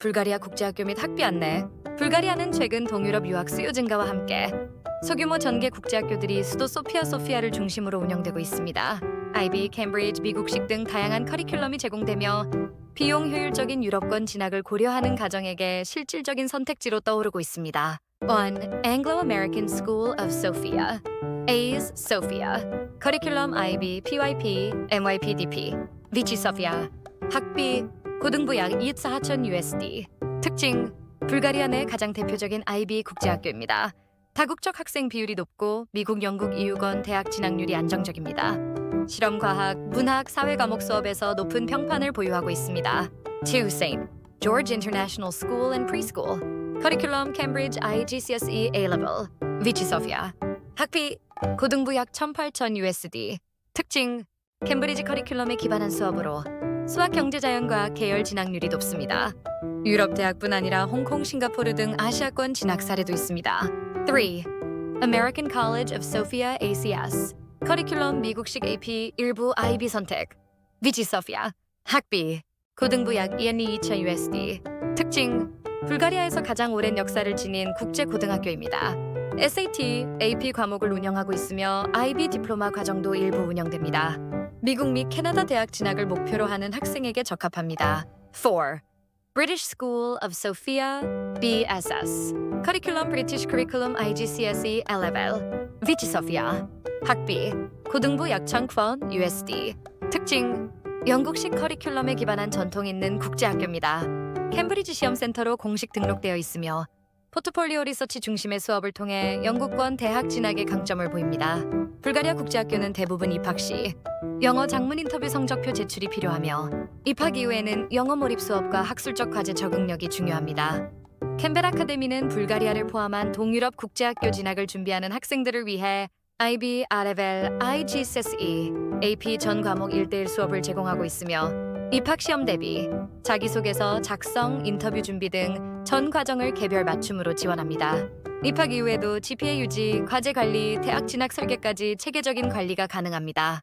불가리아 국제학교 및 학비 안내. 불가리아는 최근 동유럽 유학 수요 증가와 함께 소규모 전개 국제학교들이 수도 소피아 소피아를 중심으로 운영되고 있습니다. IB, 캠브리지, 미국식 등 다양한 커리큘럼이 제공되며 비용 효율적인 유럽권 진학을 고려하는 가정에게 실질적인 선택지로 떠오르고 있습니다. 1. Anglo-American School of Sophia A's Sophia 커리큘럼 IB, PYP, MYPDP 위치 소피아 학비 고등부 약 24,000 USD 특징 불가리아 내 가장 대표적인 IB 국제학교입니다. 다국적 학생 비율이 높고 미국, 영국, 이유권 대학 진학률이 안정적입니다. 실험 과학, 문학, 사회 과목 수업에서 높은 평판을 보유하고 있습니다. 2. St. George International School and Preschool 커리큘럼 캠브리지 IGCSE A-Level 위치 소피아 학비 고등부 약 18,000 USD 특징 캠브리지 커리큘럼에 기반한 수업으로 수학 경제자연과학 계열 진학률이 높습니다. 유럽 대학뿐 아니라 홍콩, 싱가포르 등 아시아권 진학 사례도 있습니다. 3. American College of Sophia ACS 커리큘럼 미국식 AP 일부 IB 선택 위치 소피아 학비 고등부 약 2년 2,000 USD 특징 불가리아에서 가장 오랜 역사를 지닌 국제 고등학교입니다. SAT, AP 과목을 운영하고 있으며 IB 디플로마 과정도 일부 운영됩니다. 미국 및 캐나다 대학 진학을 목표로 하는 학생에게 적합합니다. 4. British School of Sophia BSS 커리큘럼 British Curriculum IGCSE L-Level 위치 소피아 학비 고등부 약 1000권 USD 특징 영국식 커리큘럼에 기반한 전통 있는 국제학교입니다. 캠브리지 시험센터로 공식 등록되어 있으며 포트폴리오 리서치 중심의 수업을 통해 영국권 대학 진학에 강점을 보입니다. 불가리아 국제학교는 대부분 입학 시 영어 장문 인터뷰 성적표 제출이 필요하며 입학 이후에는 영어 몰입 수업과 학술적 과제 적응력이 중요합니다. 캠벨 아카데미는 불가리아를 포함한 동유럽 국제학교 진학을 준비하는 학생들을 위해 IB, 아레벨, IGCSE, AP 전 과목 1대1 수업을 제공하고 있으며 입학 시험 대비 자기소개서, 작성, 인터뷰 준비 등 전 과정을 개별 맞춤으로 지원합니다. 입학 이후에도 GPA 유지, 과제 관리, 대학 진학 설계까지 체계적인 관리가 가능합니다.